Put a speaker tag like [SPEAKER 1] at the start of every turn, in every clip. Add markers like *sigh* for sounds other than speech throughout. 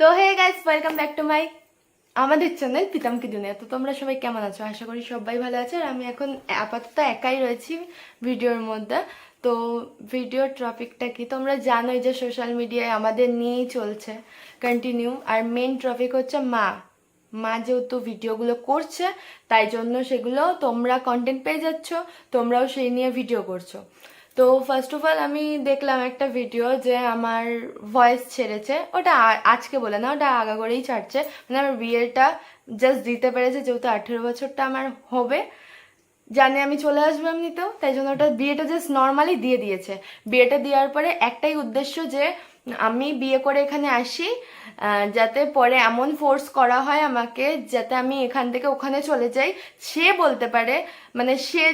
[SPEAKER 1] তো hey guys welcome back to my আমাদের channel পিতামকি দুনিয়া তো, তোমরা সবাই কেমন আছো? আশা করি সবাই ভালো আছে। আর আমি এখন আপাতত একাই রয়েছি ভিডিওর মধ্যে। তো ভিডিওর টপিকটা কি? তোমরা জানোই যে সোশ্যাল মিডিয়ায় আমাদের নিয়েই চলছে। কন্টিনিউ আর মেন টপিক হচ্ছে মা। মা যেহেতু ভিডিওগুলো করছে, তাই জন্য সেগুলো তোমরা কন্টেন্ট পেয়ে যাচ্ছ, তোমরাও সেই নিয়ে ভিডিও করছ। তো ফার্স্ট অফ অল আমি দেখলাম একটা ভিডিও যে আমার ভয়েস ছেড়েছে। ওটা আজকে বলে না, ওটা আগা করেই ছাড়ছে। মানে আমার বিয়েটা জাস্ট দিতে পেরেছে, যেহেতু আঠেরো বছরটা আমার হবে। জানে আমি চলে আসব এমনি তো তাই জন্য ওটা বিয়েটা জাস্ট নর্মালি দিয়ে দিয়েছে। বিয়েটা দেওয়ার পরে একটাই উদ্দেশ্য যে আমি বিয়ে করে এখানে আসি যাতে পরে এমন ফোর্স করা হয় আমাকে যাতে আমি এখান থেকে ওখানে চলে যাই। সে বলতে পারে মানে সে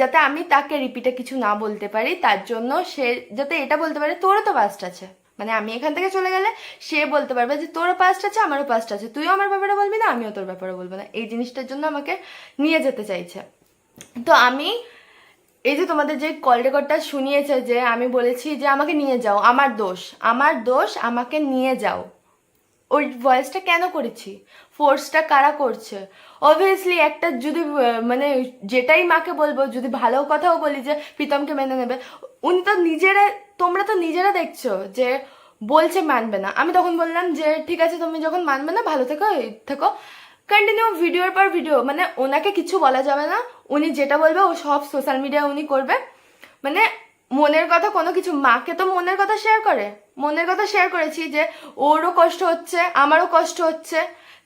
[SPEAKER 1] যাতে আমি তাকে রিপিটে কিছু না বলতে পারি, তার জন্য সে যাতে এটা বলতে পারে, তোরও তো পাস্ট আছে। মানে আমি এখান থেকে চলে গেলে সে বলতে পারবে যে, তোরও পাস্ট আছে, আমারও পাস্ট আছে। তুইও আমার ব্যাপারে বলবি না, আমিও তোর ব্যাপারে বলব না। এই জিনিসটার জন্য আমাকে নিয়ে যেতে চাইছে। তো আমি এই যে তোমাদের যে কল রেকর্ডটা শুনিয়েছে যে আমি বলেছি যে আমাকে নিয়ে যাও, আমার দোষ আমার দোষ আমাকে নিয়ে যাও। ওই ভয়েসটা কেন করেছি? ফোর্সটা কারা করছে? অবভিয়াসলি একটা যদি মানে যেটাই মাকে বলব, যদি ভালো কথাও বলি যে প্রীতমকে মেনে নেবে, উনি তো নিজেরা, তোমরা তো নিজেরা দেখছ যে বলছে মানবে না। আমি তখন বললাম যে, ঠিক আছে, তুমি যখন মানবে না, ভালো থেকো থেকো। কন্টিনিউ ভিডিওর পর ভিডিও মানে ওনাকে কিছু বলা যাবে না। উনি যেটা বলবে, ও সব সোশ্যাল মিডিয়া উনি করবে। মানে মনের কথা কোনো কিছু, মাকে তো মনের কথা শেয়ার করে। মনের কথা শেয়ার করেছি যে, ওরও কষ্ট হচ্ছে, আমারও কষ্ট হচ্ছে।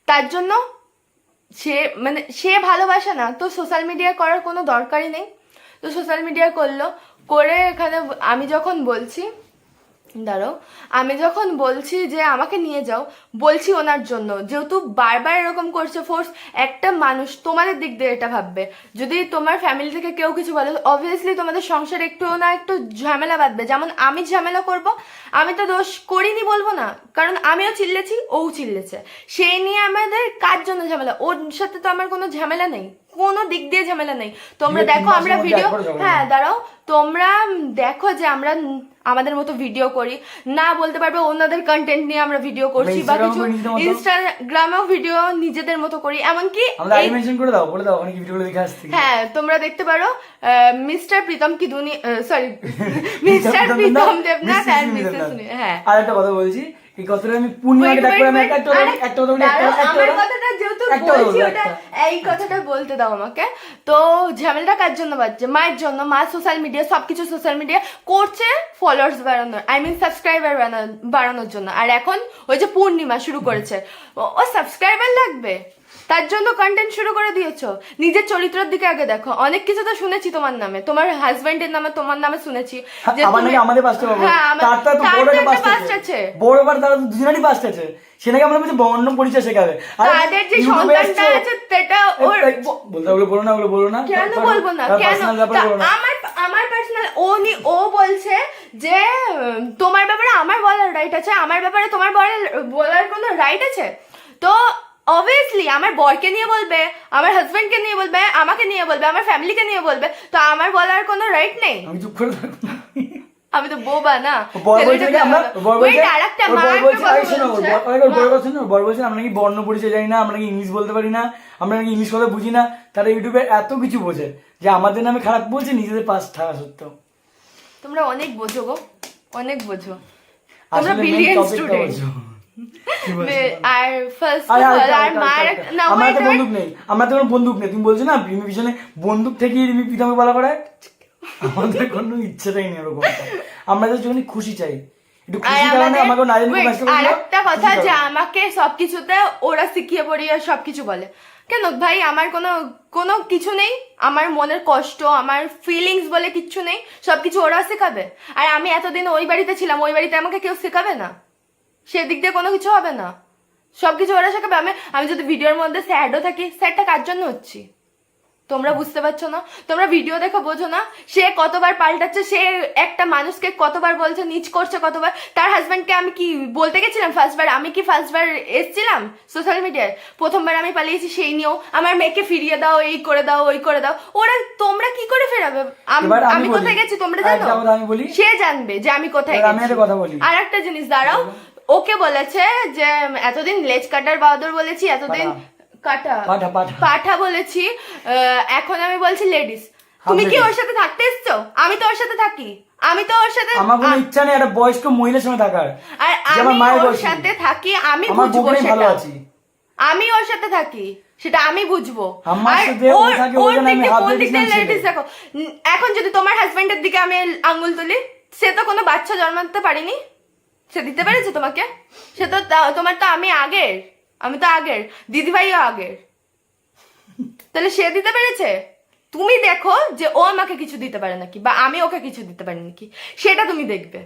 [SPEAKER 1] তার জন্য সে মানে সে ভালোবাসে না, তো সোশ্যাল মিডিয়া করার কোনো দরকারই নেই। তো সোশ্যাল মিডিয়া করল, করে এখানে আমি যখন বলছি দাঁড়াও। আমি যখন বলছি যে আমাকে নিয়ে যাও, বলছি ওনার জন্য, যেহেতু বারবার এরকম করছে ফোর্স একটা মানুষ তোমাদের দিক দিয়ে এটা ভাববে। যদি তোমার ফ্যামিলি থেকে কেউ কিছু বলে অবভিয়াসলি তোমাদের সংসারে একটু না একটু ঝামেলা বাঁধবে। যেমন আমি ঝামেলা করব, আমি তো দোষ করিনি বলব না, কারণ আমিও চিল্লেছি ও চিল্লেছে। সেই নিয়ে আমাদের কার জন্য ঝামেলা? ওর সাথে তো আমার কোনো ঝামেলা নেই। কোনো দিক দিয়ে ঝামেলা নেই। তোমরা দেখো আমরা ভিডিও হ্যাঁ দাঁড়াও। তোমরা দেখো যে আমরা আমাদের মতো ভিডিও করি। না বলতে পারবে অন্যদের কন্টেন্ট নিয়ে আমরা ভিডিও করছি বা কিছু। ইনস্টাগ্রামেও ভিডিও নিজেদের মতো করি। এমনকি
[SPEAKER 2] আমরা
[SPEAKER 1] এই
[SPEAKER 2] আই মেনশন করে দাও বলে দাও ওখানে ভিডিওগুলো দেখে আসছি।
[SPEAKER 1] হ্যাঁ তোমরা দেখতে পারো মিস্টার প্রীতম কি দুনি সরি মিস্টার
[SPEAKER 2] প্রীতম দেবনাথ,
[SPEAKER 1] দেবনাথ আর মিসেস হ্যাঁ।
[SPEAKER 2] আর একটা কথা বলছি এই কথাটা আমি পূর্ণিমাকে ডাক করে একটা একটা একটা
[SPEAKER 1] আমার কথাটা যেহেতু বলছি ওটা এই কথাটা বলতে দাও আমাকে। তো ঝামেলাটা কার জন্য বাজছে? মায়ের জন্য মা সোশ্যাল মিডিয়া সবকিছু সোশ্যাল মিডিয়া করছে ফলোয়ার্স বাড়ানোর আই মিন সাবস্ক্রাইবার বাড়ানোর জন্য। আর এখন ওই যে পূর্ণিমা শুরু করেছে। ও সাবস্ক্রাইবার লাগবে? তার জন্য কন্টেন্ট শুরু করে দিয়েছ। নিজের চরিত্রের দিকে আগে দেখো। অনেক কিছু তো শুনেছি তোমার নামে। তোমার হাজবেন্ডের নামে তোমার নামে শুনেছি। যে
[SPEAKER 2] আমার আমাদের
[SPEAKER 1] হ্যাঁ
[SPEAKER 2] তো বড় একটা
[SPEAKER 1] একটা
[SPEAKER 2] আছে।
[SPEAKER 1] আছে।
[SPEAKER 2] বড় বার তার দুজনেরই পাঁচটা আছে। সে আমরা বলছি বর্ণ পরিচয় শেখাবে।
[SPEAKER 1] তাদের যে সন্তানটা আছে সেটা
[SPEAKER 2] এই-
[SPEAKER 1] ওর
[SPEAKER 2] বলতে ওগুলো বলো না ওগুলো বলো না।
[SPEAKER 1] কেন বলব না? কেন। আমার আমার পার্সোনাল ও নি ও বলছে যে তোমার ব্যাপারে আমার বলার রাইট আছে। আমার ব্যাপারে তোমার বলার বলার কোনো রাইট আছে? তো অবভিয়াসলি আমার বরকে নিয়ে বলবে আমার হাজবেন্ডকে নিয়ে বলবে আমাকে নিয়ে বলবে আমার ফ্যামিলিকে নিয়ে বলবে তো আমার বলার কোনো রাইট নেই।
[SPEAKER 2] আমি চুপ করে
[SPEAKER 1] আমি তো বোবা না।
[SPEAKER 2] কি আমরা নাকি বর্ণ পরিচয় জানি না আমরা নাকি ইংলিশ বলতে পারি না আমরা নাকি ইংলিশ কথা বুঝি না তারা ইউটিউবে এত কিছু বোঝে যে আমাদের নামে খারাপ বলছে নিজেদের পাশ থাকা সত্ত্বেও
[SPEAKER 1] তোমরা অনেক বোঝো গো অনেক বোঝো। তোমরা বিলিয়ন স্টুডেন্ট।
[SPEAKER 2] কি?
[SPEAKER 1] আর ফার্স্ট
[SPEAKER 2] আরে,
[SPEAKER 1] অফ অল আর মার না
[SPEAKER 2] আমার
[SPEAKER 1] wait,
[SPEAKER 2] বন্দুক নেই আমার তো কোনো বন্দুক নেই। তুমি বলছো না রিমি পিছনে বন্দুক থেকে রিমি পিতামে বলা করে আমাদের কোনো ইচ্ছেটাই নেই ওরকম আমরা তো যখনই খুশি চাই
[SPEAKER 1] আর একটা কথা যে আমাকে সবকিছুতে ওরা শিখিয়ে পড়িয়ে সবকিছু বলে। কেন? ভাই আমার কোনো কোনো কিছু নেই। আমার মনের কষ্ট আমার ফিলিংস বলে কিচ্ছু নেই। সবকিছু ওরা শেখাবে। আর আমি এতদিন ওই বাড়িতে ছিলাম ওই বাড়িতে আমাকে কেউ শেখাবে না। সেদিক দিয়ে কোনো কিছু হবে না। সবকিছু ওরা শেখাবে আমি আমি যদি ভিডিওর মধ্যে স্যাডও থাকি স্যাডটা কার জন্য হচ্ছি? তোমরা বুঝতে পারছ না? তোমরা ভিডিও দেখো বোঝো না? সে কতবার পাল্টাচ্ছে সে একটা মানুষকে কতবার বলছে নিচ করছে কতবার? তার হাজব্যান্ডকে আমি কি বলতে গেছিলাম ফার্স্টবার আমি কি ফার্স্টবার এসছিলাম সোশ্যাল মিডিয়ায় প্রথমবার আমি পালিয়েছি সেই নিয়েও। আমার মেয়েকে ফিরিয়ে দাও এই করে দাও ওই করে দাও। ওরা তোমরা কি করে ফেরাবে? আমি কোথায় গেছি তোমরা জানো। সে জানবে যে আমি কোথায় গেছি। আর একটা জিনিস দাঁড়াও। ওকে বলেছে যে এতদিন লেজ কাটার বাহাদুর বলেছি এতদিন কাটা।
[SPEAKER 2] পাঠা
[SPEAKER 1] বলেছি। এখন আমি বলছি লেডিস। তুমি কি ওর সাথে থাকতে এসছো? আমি তো ওর সাথে থাকি। আমি তো ওর সাথে
[SPEAKER 2] আমার কোনো ইচ্ছা নেই একটা বয়স্ক মহিলার সঙ্গে থাকার।
[SPEAKER 1] আর আমি ওর সাথে থাকি আমি বুঝব সেটা।
[SPEAKER 2] আছি।
[SPEAKER 1] আমি ওর সাথে থাকি সেটা আমি বুঝব। এখন যদি তোমার হাজবেন্ডের দিকে আমি আঙ্গুল তুলি সে তো কোনো বাচ্চা জন্মাতে পারিনি। সে দিতে পেরেছে তোমাকে? সে তো তোমার তো আমি আগের আমি তো আগের দিদিভাইও আগের। তাহলে সে দিতে পেরেছে? তুমি দেখো যে ও আমাকে কিছু দিতে পারে নাকি বা আমি ওকে কিছু দিতে পারি নাকি সেটা তুমি দেখবে।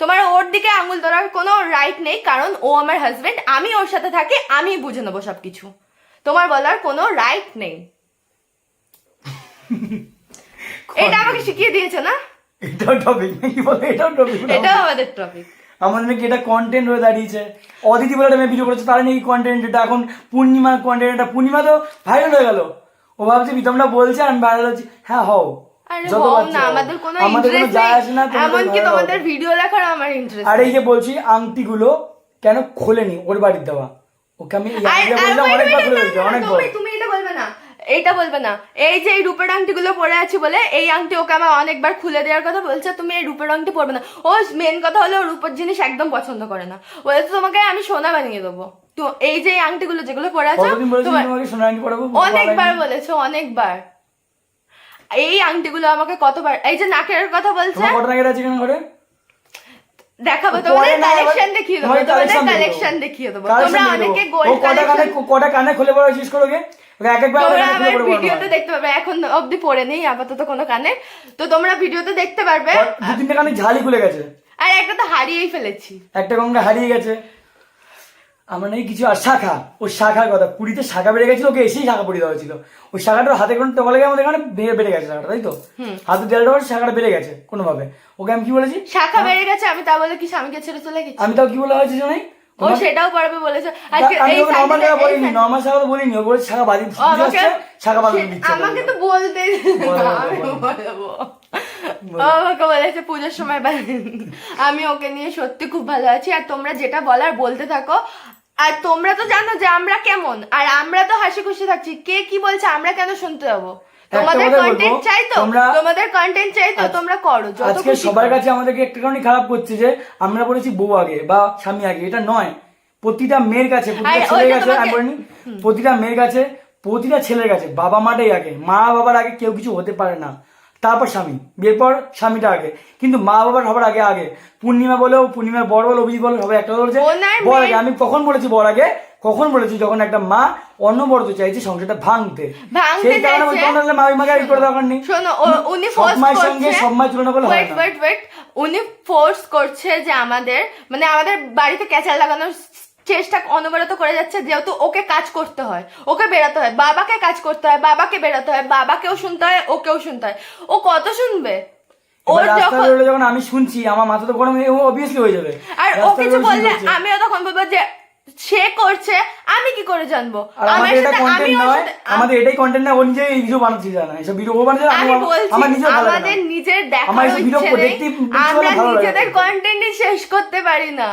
[SPEAKER 1] তোমার ওর দিকে আঙুল ধরার কোনো রাইট নেই কারণ ও আমার হাজবেন্ড আমি ওর সাথে থাকি আমি বুঝে নেব সবকিছু। তোমার বলার কোনো রাইট নেই। *laughs* এটা আমাকে শিখিয়ে দিয়েছে না?
[SPEAKER 2] এটাও টপিক নাকি বলে এটাও টপিক
[SPEAKER 1] এটাও আমাদের টপিক
[SPEAKER 2] আমাদের নাকি এটা কন্টেন্ট হয়ে দাঁড়িয়েছে? অদিতি বলে একটা মেয়ে ভিডিও করেছে তার নাকি কন্টেন্ট এটা? এখন পূর্ণিমার কন্টেন্ট এটা। পূর্ণিমা তো ভাইরাল হয়ে গেল। ও ভাবছে প্রীতমটা বলছে আর আমি ভাইরাল হচ্ছি। হ্যাঁ হও।
[SPEAKER 1] আমাদের কোনো ইন্টারেস্ট
[SPEAKER 2] যায় আসে না
[SPEAKER 1] নেই এমনকি তোমাদের ভিডিও দেখার আমার ইন্টারেস্ট
[SPEAKER 2] আর এই যে বলছি আংটিগুলো কেন খোলেনি? ওর বাড়ির দেওয়া। ওকে আমি অনেকবার খুলে দিতে অনেকবার।
[SPEAKER 1] তুমি তুমি এটা বলবে না। এটা বলবে না। এই যে এই রূপের আংটিগুলো পরে আছি বলে এই আংটি ওকে আমার অনেকবার খুলে দেওয়ার কথা বলছে তুমি এই রূপের আংটি পরবে না। ও মেন কথা হলো রূপের জিনিস একদম পছন্দ করে না। বলেছে তোমাকে আমি সোনা বানিয়ে দেবো। তো এই যে এই আংটিগুলো যেগুলো পরে আছো
[SPEAKER 2] আংটি
[SPEAKER 1] অনেকবার বলেছ অনেকবার। এই আংটিগুলো আমাকে কতবার এই যে নাকের কথা বলছে। দেখাবো তোমাদের কালেকশন দেখিয়ে দেবো
[SPEAKER 2] তোমার
[SPEAKER 1] তোমাদের কালেকশন দেখিয়ে দেবো। তোমরা অনেকে গোল্ড কালেকশন
[SPEAKER 2] কটা কানে খুলে পড়া জিজ্ঞেস করোগে
[SPEAKER 1] তোমরা আমার ভিডিওতে দেখতে পাবে এখন অবধি পড়ে নেই আপাতত কোনো কানে। তো তোমরা ভিডিওতে দেখতে পারবে।
[SPEAKER 2] দু তিনটে কানে ঝালি খুলে গেছে।
[SPEAKER 1] আর একটা তো হারিয়েই ফেলেছি।
[SPEAKER 2] একটা গঙ্গা হারিয়ে গেছে। আমার নাকি কিছু আর শাখা। ওই শাখার কথা পুরীতে শাখা বেড়ে গেছিল ওকে এসেই শাখা দেওয়া ছিল ওই শাখাটা হাতে কোনো টোকা লেগে আমাদের এখানে বেড়ে বেড়ে গেছে শাখাটা তাই তো? হাতে শাখাটা বেড়ে গেছে কোনোভাবে। ওকে আমি কি বলেছি?
[SPEAKER 1] শাখা বেড়ে গেছে আমি তা বলে কি স্বামীকে ছেড়ে চলে গেছি?
[SPEAKER 2] আমি তাও কি বলা হয়েছে জানাই?
[SPEAKER 1] ও সেটাও পারবে বলেছে। আজকে এই
[SPEAKER 2] নর্মাল বলিনি
[SPEAKER 1] Sunday-
[SPEAKER 2] নর্মাল শাখা বলিনি ও বলেছে শাখা বাজি
[SPEAKER 1] ও আমাকে
[SPEAKER 2] শাখা বাজি দিচ্ছে
[SPEAKER 1] আমাকে তো বলতে আমি বলব। আমাকে বলেছে পুজোর সময় আমি ওকে নিয়ে সত্যি খুব ভালো আছি আর তোমরা যেটা বলার বলতে থাকো। আর তোমরা তো জানো যে আমরা কেমন আর আমরা তো হাসি খুশি থাকছি। কে কি বলছে আমরা কেন শুনতে যাব? তোমাদের কন্টেন্ট চাই তো?
[SPEAKER 2] তোমরা-
[SPEAKER 1] তোমাদের কন্টেন্ট চাই তো? তোমরা করো
[SPEAKER 2] আজকে সবার কাছে আমাদেরকে একটা কারণে খারাপ করছে যে আমরা বলেছি বউ আগে বা স্বামী আগে এটা নয়। প্রতিটা মেয়ের কাছে প্রতিটা ছেলের কাছে আমি বলিনি প্রতিটা মেয়ের কাছে প্রতিটা ছেলের কাছে বাবা মাটাই আগে মা বাবার আগে কেউ কিছু হতে পারে না। তারপর স্বামী বিয়ের পর স্বামীটা আগে। কিন্তু মা বাবার সবার আগে আগে। পূর্ণিমা বলেও পূর্ণিমার বড় বলো অভিজিৎ বলো সবাই একটা বলছে। বর আগে আমি কখন বলেছি বর আগে? কখন বলেছি? যখন একটা মা অন্নবরত চাইছে সংসারটা ভাঙতে। সেই কারণে। মা মাকে করে দরকার নেই।
[SPEAKER 1] শোনো উনি ফোর্স
[SPEAKER 2] সঙ্গে তুলনা হয়
[SPEAKER 1] ওয়েট ওয়েট ওয়েট উনি ফোর্স করছে যে আমাদের মানে আমাদের বাড়িতে ক্যাচাল লাগানোর চেষ্টা অনবরত করে যাচ্ছে যেহেতু ওকে কাজ করতে হয়। ওকে বেরোতে হয়। বাবাকে কাজ করতে হয় বাবাকে বেরোতে হয় বাবাকেও শুনতে হয় ওকেও শুনতে হয়। ও কত শুনবে? ওর যখন
[SPEAKER 2] যখন আমি শুনছি আমার মাথা তো গরম ও অবভিয়াসলি হয়ে যাবে।
[SPEAKER 1] আর ও কিছু বললে আমিও তখন বলব যে সে করছে আমি কি করে জানব? আমার
[SPEAKER 2] আমাদের এটা কন্টেন্ট নয়। আমাদের এটাই কন্টেন্ট না ও নিজে ভিডিও বানাচ্ছে জানা এসব ভিডিও ও বানাচ্ছে
[SPEAKER 1] আমি বলছি
[SPEAKER 2] আমার ভালো
[SPEAKER 1] আমাদের নিজের দেখার ইচ্ছে নেই আমরা নিজেদের কন্টেন্টই শেষ করতে পারি না।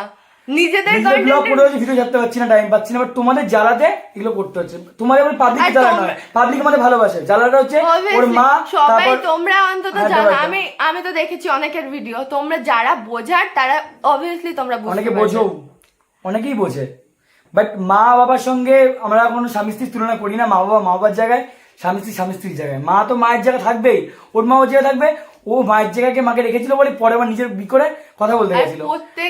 [SPEAKER 1] নিজেদের
[SPEAKER 2] ব্লগ করে ভিডিও ছাড়তে পারছি না টাইম পাচ্ছি না বাট তোমাদের জ্বালাতে এগুলো করতে হচ্ছে। তোমাদের আবার পাবলিক জ্বালা নয় পাবলিক আমাদের ভালোবাসে। জ্বালাটা হচ্ছে ওর মা
[SPEAKER 1] সবাই তোমরা অন্তত
[SPEAKER 2] হ্যাঁ,
[SPEAKER 1] জানো আমি আমি তো দেখেছি অনেকের ভিডিও তোমরা যারা বোঝার তারা অবভিয়াসলি তোমরা
[SPEAKER 2] অনেকে বোঝো। অনেকেই বোঝে। বাট মা বাবার সঙ্গে আমরা কোনো স্বামী স্ত্রীর তুলনা করি না। মা বাবা মা বাবার জায়গায় স্বামী স্ত্রী স্বামী স্ত্রীর জায়গায়। মা তো মায়ের জায়গায় থাকবেই। ওর মা ওর জায়গায় থাকবে। ও মায়ের জায়গাকে মাকে রেখেছিল বলে পরে আবার নিজের বি করে কথা বলতে গেছিল।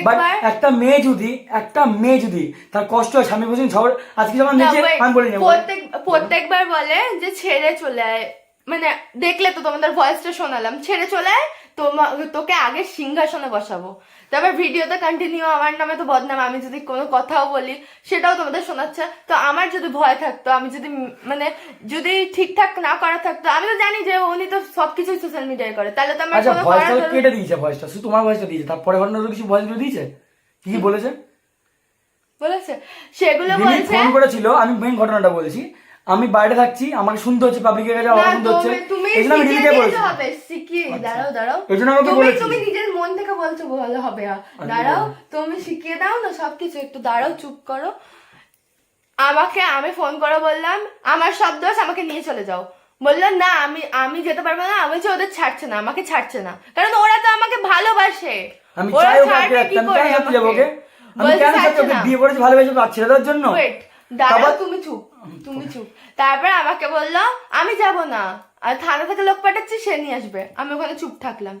[SPEAKER 2] বাট একটা মেয়ে যদি একটা মেয়ে যদি তার কষ্ট হয় স্বামী বলছেন ঝড় আজকে যখন নিজে আমি বলি
[SPEAKER 1] প্রত্যেক প্রত্যেকবার বলে যে ছেড়ে চলে আয়। মানে দেখলে তো তোমাদের ভয়েসটা শোনালাম। ছেড়ে চলে আয় তোমা- তোকে আগে সিংহাসনে বসাবো। তারপর ভিডিওতে কন্টিনিউ আমার নামে তো বদনাম আমি যদি কোনো কথাও বলি সেটাও তোমাদের শোনাচ্ছে। তো আমার যদি ভয় থাকতো আমি যদি মানে যদি ঠিকঠাক না করা থাকতো আমি তো জানি যে উনি তো সবকিছুই সোশ্যাল মিডিয়ায় করে। তাহলে তো আমার
[SPEAKER 2] আচ্ছা
[SPEAKER 1] কোনো
[SPEAKER 2] ভয়েসটা কেটে দিয়েছে ভয়েসটা শুধু তোমার ভয়েসটা দিয়েছে তারপরে ঘটনা কিছু ভয়েস দিয়েছে? কি বলেছে?
[SPEAKER 1] বলেছে। সেগুলো বলেছে
[SPEAKER 2] ফোন করেছিল আমি মেন ঘটনাটা বলেছি। আমি বাইরে থাকছি আমাকে শুনতে হচ্ছে পাবলিকের কাছে আমার শুনতে হচ্ছে। এই জন্য আমি
[SPEAKER 1] দিতে
[SPEAKER 2] বলেছি।
[SPEAKER 1] হবে শিখিয়ে দাঁড়াও দাঁড়াও।
[SPEAKER 2] এই জন্য আমাকে
[SPEAKER 1] তুমি
[SPEAKER 2] বলেছিস।
[SPEAKER 1] তুমি নিজের মন থেকে বলছো ভালো হবে আর। দাঁড়াও তুমি শিখিয়ে দাও না সবকিছু একটু দাঁড়াও চুপ করো। আমাকে আমি ফোন করে বললাম আমার সব দোষ আমাকে নিয়ে চলে যাও। বলল না আমি আমি যেতে পারব না আমি বলছি ওদের ছাড়ছে না আমাকে ছাড়ছে না। কারণ ওরা তো আমাকে ভালোবাসে।
[SPEAKER 2] আমি
[SPEAKER 1] ওরা
[SPEAKER 2] চাই ওকে
[SPEAKER 1] ছাড়বে কি
[SPEAKER 2] আমি
[SPEAKER 1] করে
[SPEAKER 2] ওকে? আমি কেন বিয়ে করেছি ভালোবেসে ছেড়ে দেওয়ার জন্য?
[SPEAKER 1] ওয়েট দাঁড়াও তুমি চুপ তুমি চুপ। তারপরে আমাকে বলল আমি যাব না। আর থানা থেকে লোক পাঠাচ্ছি সে নিয়ে আসবে। আমি ওখানে চুপ থাকলাম।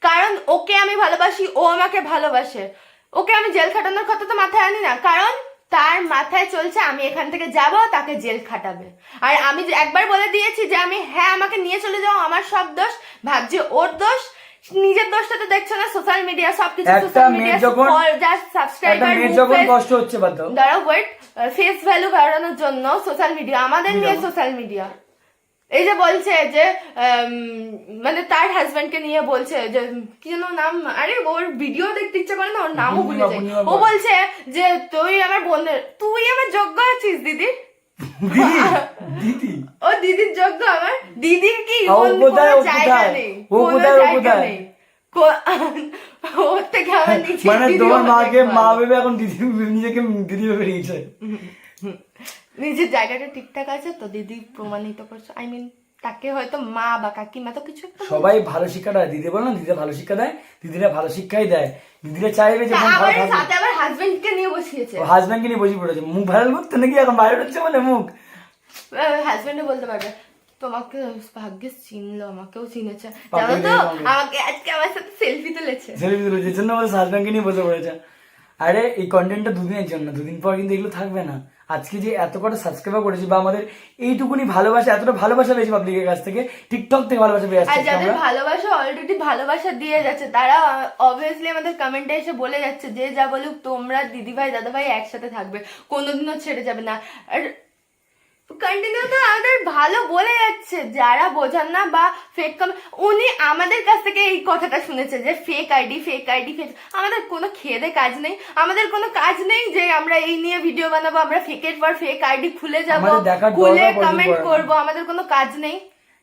[SPEAKER 1] কারণ ওকে আমি ভালোবাসি ও আমাকে ভালোবাসে। ওকে আমি জেল খাটানোর কথা তো মাথায় আনি না। কারণ তার মাথায় চলছে আমি এখান থেকে যাব তাকে জেল খাটাবে। আর আমি একবার বলে দিয়েছি যে আমি হ্যাঁ আমাকে নিয়ে চলে যাও আমার সব দোষ। ভাবছে ওর দোষ। নিজের দোষটা তো দেখছ না? সোশ্যাল মিডিয়া সবকিছু সোশ্যাল মিডিয়া যা সাবস্ক্রাইবার
[SPEAKER 2] যখন কষ্ট হচ্ছে বাদ
[SPEAKER 1] দাঁড়াও ওয়েট ফেস ভ্যালু বাড়ানোর জন্য সোশ্যাল মিডিয়া আমাদের নিয়ে সোশ্যাল মিডিয়া এই যে বলছে যে মানে তার হাজবেন্ডকে নিয়ে বলছে যে কি যেন নাম? আরে ওর ভিডিও দেখতে ইচ্ছা করে না ওর নামও ভুলে যায়। ও বলছে যে তুই আমার বোনের তুই আমার যোগ্য আছিস দিদি।
[SPEAKER 2] দিদি? দিদি *laughs*
[SPEAKER 1] ও দিদির যোগ্য আমার দিদির কি?
[SPEAKER 2] ও
[SPEAKER 1] অন্য
[SPEAKER 2] কোথায়,
[SPEAKER 1] কোনো
[SPEAKER 2] ও
[SPEAKER 1] জায়গা নেই
[SPEAKER 2] ও কোথায়, ও কোথায়?
[SPEAKER 1] নেই। কো- *laughs* ওর থেকে আমার *laughs* নিচে
[SPEAKER 2] মানে তোমার মাকে মা। ভেবে এখন দিদি নিজেকে দিদি ভেবে নিয়েছে
[SPEAKER 1] নিজের জায়গাটা ঠিকঠাক আছে তো দিদি প্রমাণিত করছ? আই মিন তাকে হয়তো মা বা কাকিমা তো কিছু
[SPEAKER 2] সবাই ভালো শিক্ষা দেয়। দিদি বলো না দিদিরা ভালো শিক্ষা দেয় দিদিরা ভালো শিক্ষাই দেয়। দিদিরা চাইবে যে ভালো
[SPEAKER 1] আবার
[SPEAKER 2] থাকুক।
[SPEAKER 1] সাথে আবার হাজবেন্ডকে নিয়ে বসিয়েছে।
[SPEAKER 2] হাজব্যান্ডকে নিয়ে বসে পড়েছে। মুখ ভাইরাল করতে নাকি এখন ভাইরাল হচ্ছে বলে মুখ?
[SPEAKER 1] হাজবেন্ডে বলতে পারবে তোমাকে ভাগ্যে চিনলো আমাকেও চিনেছে। জানো তো আমাকে আজকে আমার সাথে সেলফি তুলেছে।
[SPEAKER 2] সেলিব্রিটি তুলে যে জন্য বলে হাজব্যান্ডকে নিয়ে বসে পড়েছে। আরে এই কন্টেন্টটা দুদিনের জন্য দুদিন পর কিন্তু এগুলো থাকবে না। আজকে যে এত কটা সাবস্ক্রাইবার করেছি বা আমাদের এইটুকুনি ভালোবাসা এতটা ভালোবাসা পেয়েছি পাবলিকের কাছ থেকে টিকটক থেকে ভালোবাসা পেয়ে
[SPEAKER 1] আর যাদের ভালোবাসা অলরেডি ভালোবাসা দিয়ে যাচ্ছে তারা অবভিয়াসলি আমাদের কমেন্টে এসে বলে যাচ্ছে যে যা বলুক তোমরা দিদিভাই দাদাভাই একসাথে থাকবে কোনোদিনও ছেড়ে যাবে না। আর কন্টিনিউ তো আমাদের ভালো বলে যাচ্ছে যারা বোঝান না বা ফেক উনি আমাদের কাছ থেকে এই কথাটা শুনেছে যে fake ID fake ID fake আমাদের কোনো খেদে কাজ নেই আমাদের কোনো কাজ নেই যে আমরা এই নিয়ে ভিডিও বানাবো আমরা ফেকের পর ফেক আইডি খুলে যাব খুলে কমেন্ট করব আমাদের কোনো কাজ নেই।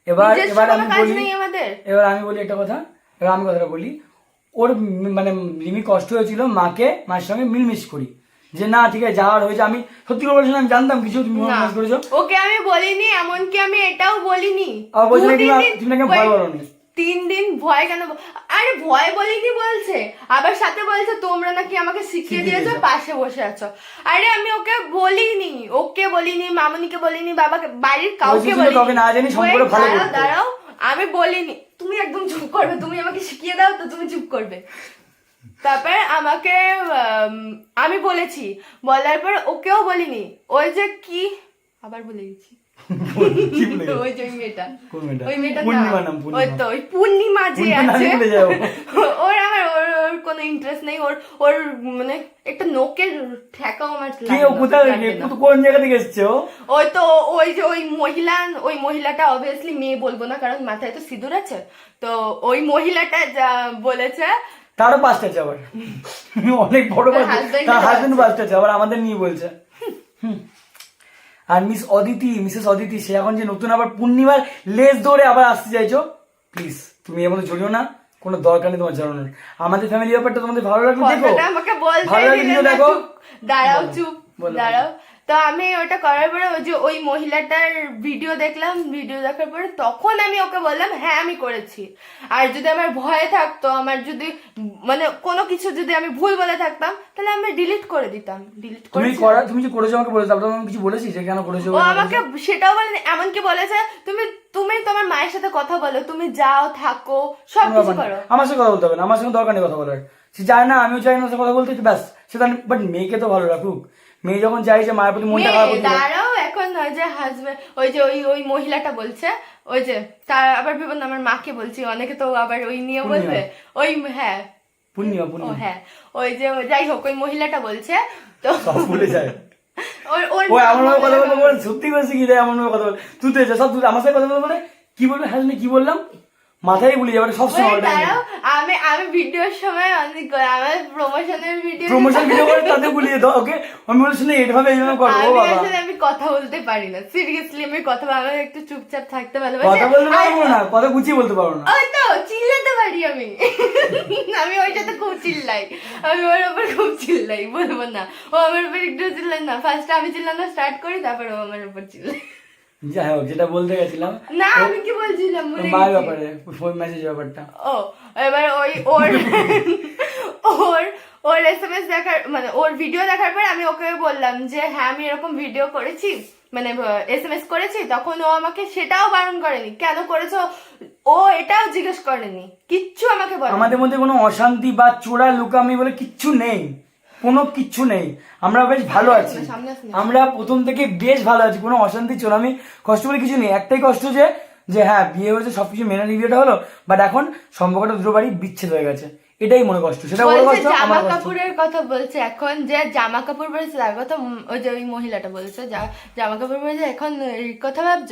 [SPEAKER 2] এবার এবার আমি বলি
[SPEAKER 1] আমাদের।
[SPEAKER 2] এবার আমি বলি একটা কথা এবার আমি কথাটা বলি। ওর মানে রিমি কষ্ট হয়েছিল মাকে মায়ের সঙ্গে মিলমিশ করি। যে না ঠিক আছে যাওয়ার হয়েছে। আমি সত্যি করে বলছি না, আমি জানতাম কিছু তুমি
[SPEAKER 1] না।
[SPEAKER 2] করেছ।
[SPEAKER 1] ওকে আমি বলিনি এমনকি আমি এটাও বলিনি।
[SPEAKER 2] আবার বলছে তুমি নাকি ভয় বলোনি।
[SPEAKER 1] তিন দিন ভয় কেন? আরে ভয় বলিনি বলছে। আবার সাথে বলছে তোমরা নাকি আমাকে শিখিয়ে দিয়েছ। পাশে বসে আছো। আরে আমি ওকে বলিনি ওকে বলিনি মামুনিকে বলিনি বাবাকে বাড়ির কাউকে বলিনি।
[SPEAKER 2] না জানি সম্পর্ক
[SPEAKER 1] Wait,
[SPEAKER 2] ভালো
[SPEAKER 1] দাঁড়াও আমি বলিনি। তুমি একদম চুপ করবে তুমি আমাকে শিখিয়ে দাও তো তুমি চুপ করবে। তারপর আমাকে আমি বলেছি। বলার পর ওকেও বলিনি। ওই যে কি? আবার বলে গেছি? ওই যে মেয়েটা।
[SPEAKER 2] মেয়েটা?
[SPEAKER 1] ওই তো ওই পূর্ণিমা যে আছে। *laughs* ওর আমার ওর ওর কোনো ইন্টারেস্ট নেই। ওর ওর মানে একটা নোকের ঠেকাও আমার।
[SPEAKER 2] কোন জায়গা থেকে এসছে
[SPEAKER 1] ওই তো ওই যে ওই মহিলা ওই মহিলাটা অবভিয়াসলি মেয়ে বলব না কারণ মাথায় তো সিঁদুর আছে। তো ওই মহিলাটা যা বলেছে
[SPEAKER 2] তারও পাঁচটা আবার অনেক বড়
[SPEAKER 1] তার
[SPEAKER 2] হাজবেন্ড পাঁচটা আবার আমাদের নিয়ে বলছে। আর মিস অদিতি মিসেস অদিতি সে এখন যে নতুন আবার পূর্ণিমার লেজ ধরে আবার আসতে চাইছো? প্লিজ তুমি মধ্যে জড়িও না। কোনো দরকার নেই তোমার জানানোর। আমাদের ফ্যামিলি ব্যাপারটা তোমাদের ভালো লাগল দেখো। ভালো লাগলে দেখো।
[SPEAKER 1] দাঁড়াও চুপ। দাঁড়াও। তো আমি ওটা করার পরে ওই যে ওই মহিলাটার ভিডিও দেখলাম ভিডিও দেখার পরে তখন আমি ওকে বললাম হ্যাঁ আমি করেছি। আর যদি আমার ভয় থাকতো আমার যদি মানে কোনো কিছু যদি আমি ভুল বলে থাকতাম তাহলে আমি ডিলিট করে দিতাম ডিলিট
[SPEAKER 2] তুমি
[SPEAKER 1] করে
[SPEAKER 2] করা তুমি যে করেছ আমাকে বলে তারপরে আমি কিছু বলেছি যে কেন করেছ?
[SPEAKER 1] ও আমাকে সেটাও বলেনি এমনকি বলেছে তুমি তুমি তোমার মায়ের সাথে কথা বলো তুমি যাও থাকো সব কিছু করো।
[SPEAKER 2] আমার সাথে কথা বলতে হবে না আমার সঙ্গে দরকার নেই কথা বলার। সে চায় না আমিও চাই না কথা বলতে ব্যাস সেটা বাট মেয়েকে তো ভালো রাখুক। মেয়ে যখন চাই যে মায়ের প্রতি মনটা খারাপ
[SPEAKER 1] দাঁড়াও এখন ওই যে হাজবেন্ড ওই যে ওই ওই মহিলাটা বলছে ওই যে তার আবার ভেবেন আমার মাকে বলছি অনেকে তো আবার ওই নিয়ে বলবে। ওই হ্যাঁ।
[SPEAKER 2] পূর্ণিমা
[SPEAKER 1] ও
[SPEAKER 2] পূর্ণিমা
[SPEAKER 1] হ্যাঁ। ওই যে যাই হোক ওই মহিলাটা বলছে তো
[SPEAKER 2] সব ভুলে যায়। *laughs*
[SPEAKER 1] ওর ওর
[SPEAKER 2] ও
[SPEAKER 1] নাম
[SPEAKER 2] এমন ভাবে কথা বলতে সত্যি করে শিখি দেয় এমন ভাবে কথা বলে। তুই তো সব তুই আমার সাথে কথা বলতে বলে কি বলবে? হ্যাঁ কি বললাম? মাথায় গুলি যাবে
[SPEAKER 1] Wait, দাঁড়াও আমি আমি ভিডিওর সময় অনেক আমার প্রমোশনের ভিডিও
[SPEAKER 2] প্রমোশন ভিডিও করে তাতে গুলিয়ে দাও ওকে আমি বলে শুনে এইভাবে এইভাবে করো ও
[SPEAKER 1] আমি
[SPEAKER 2] বাবা।
[SPEAKER 1] আসলে আমি কথা বলতে পারি না। সিরিয়াসলি আমি কথা বল- একটু চুপচাপ থাকতে ভালোবাসি।
[SPEAKER 2] কথা বলতে পারব না কথা গুছিয়ে বলতে পারব না।
[SPEAKER 1] ওই তো চিল্লাতে পারি আমি। আমি ওইটাতে খুব চিল্লাই। আমি ওর উপর খুব চিল্লাই বলব না। ও আমার উপর একটু চিল্লাই না। ফার্স্ট আমি চিল্লানো স্টার্ট করি তারপর ও আমার উপর চিল্লাই
[SPEAKER 2] যাই হোক যেটা বলতে গেছিলাম
[SPEAKER 1] না আমি কি বলছিলাম ভুলে
[SPEAKER 2] মায়ের ব্যাপারে ফোন মেসেজ ব্যাপারটা।
[SPEAKER 1] ও এবার ওই ওর ওর ওর এসএমএস দেখার মানে ওর ভিডিও দেখার পরে আমি ওকে বললাম যে হ্যাঁ আমি এরকম ভিডিও করেছি মানে এসএমএস করেছি তখন ও আমাকে সেটাও বারণ করেনি। কেন করেছ? ও এটাও জিজ্ঞেস করেনি। কিচ্ছু আমাকে বলে
[SPEAKER 2] আমাদের মধ্যে কোনো অশান্তি বা চোরা লুকামি বলে কিচ্ছু নেই। কোনো কিচ্ছু নেই। আমরা বেশ ভালো আছি। আমরা প্রথম থেকে বেশ ভালো আছি কোনো অশান্তি চোরামি কষ্ট বলে কিছু নেই। একটাই কষ্ট যে যে হ্যাঁ বিয়ে হয়েছে সবকিছু মেনে নিয়ে বিয়েটা হলো বাট এখন সম্পর্কটা দুটো বাড়ি বিচ্ছেদ হয়ে গেছে। এটাই মনে কষ্ট। সেটা বড় কষ্ট
[SPEAKER 1] জামা কাপড়ের কথা বলছে এখন যে জামা কাপড় পরেছে তার কথা ওই যে ওই মহিলাটা বলছে জামা কাপড় পরেছে এখন কথা ভাবছ?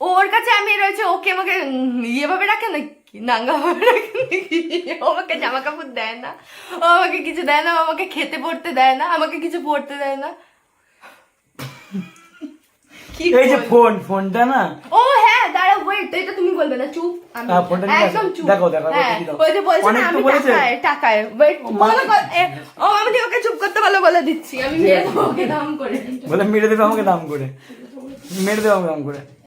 [SPEAKER 1] ওর কাছে আমি রয়েছে ওকে আমাকে উম, ইয়ে ভাবে রাখে নাকি? নাঙ্গা ভাবে রাখে নাকি? ও আমাকে জামা কাপড় দেয় না। ও আমাকে কিছু দেয় না আমাকে খেতে পড়তে দেয় না আমাকে কিছু পড়তে দেয় না।
[SPEAKER 2] এই যে? ফোন ফোনটা না?
[SPEAKER 1] ও হ্যাঁ দাঁড়াও ওয়েট এটা তুমি বলবে না চুপ আমি
[SPEAKER 2] হ্যাঁ,
[SPEAKER 1] একদম চুপ।
[SPEAKER 2] দেখো, দেখো,
[SPEAKER 1] হ্যাঁ ওই যে বলছে না আমি। টাকায় টাকায় ওয়েট ও আমি ওকে চুপ করতে ভালো বলে দিচ্ছি আমি মেরে দেবো ওকে দাম করে
[SPEAKER 2] বলে মেরে দেবে আমাকে দাম করে। মেরে দেবে আমাকে দাম করে।